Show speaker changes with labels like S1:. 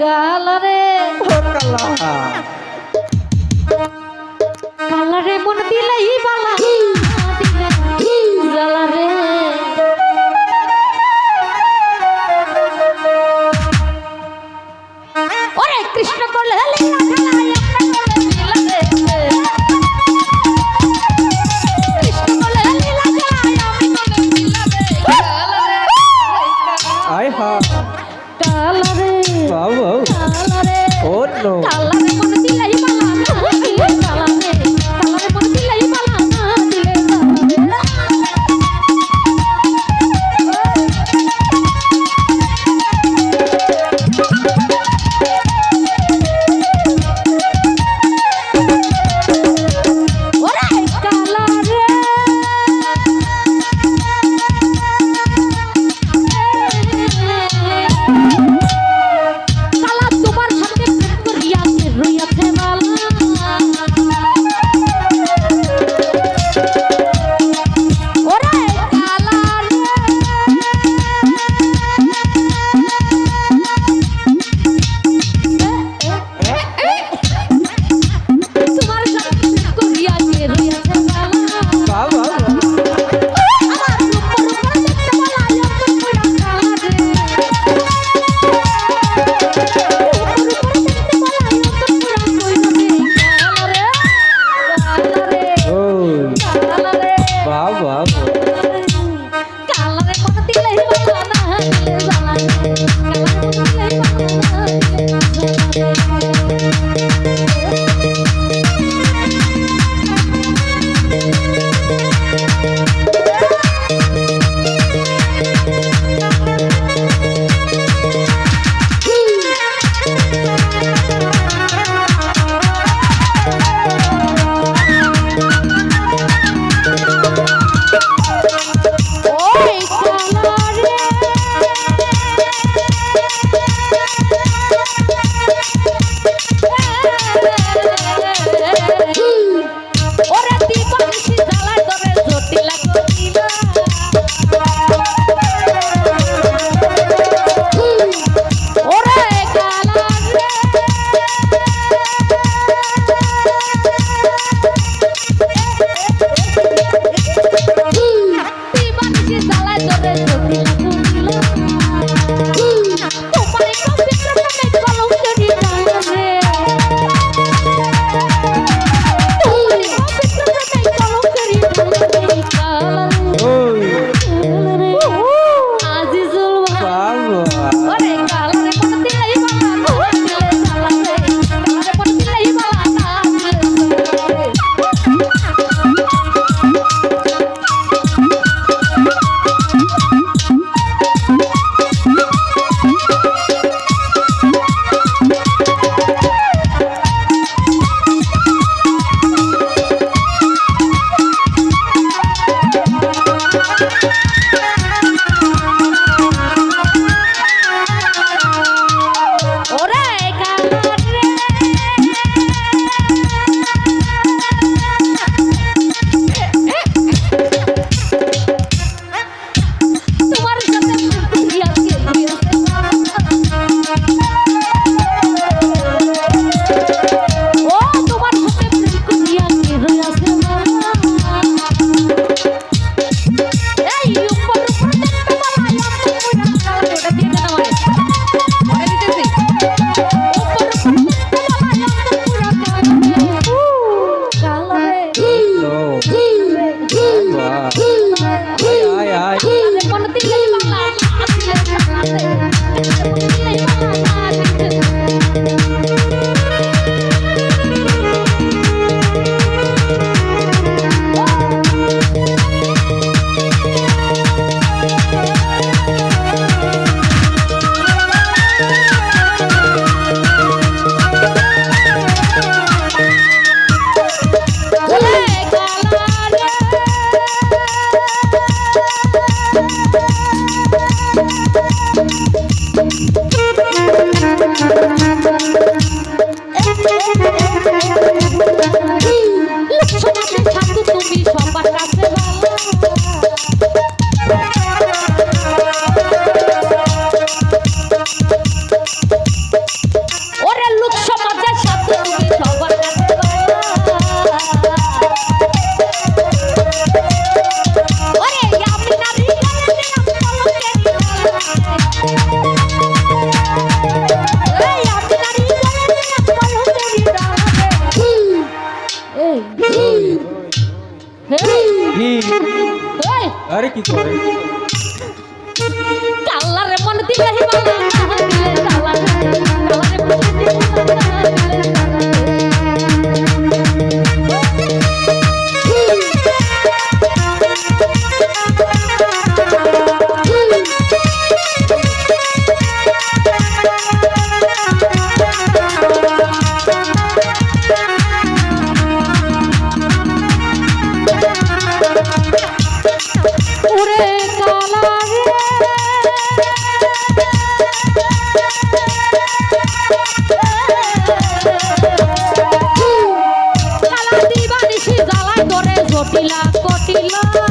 S1: কালারে। কালারে। মন দিলাই বালা 他 তুমি আরে কি করে কাল্লারে মন দিলে কাল্লারে কাল্লারে না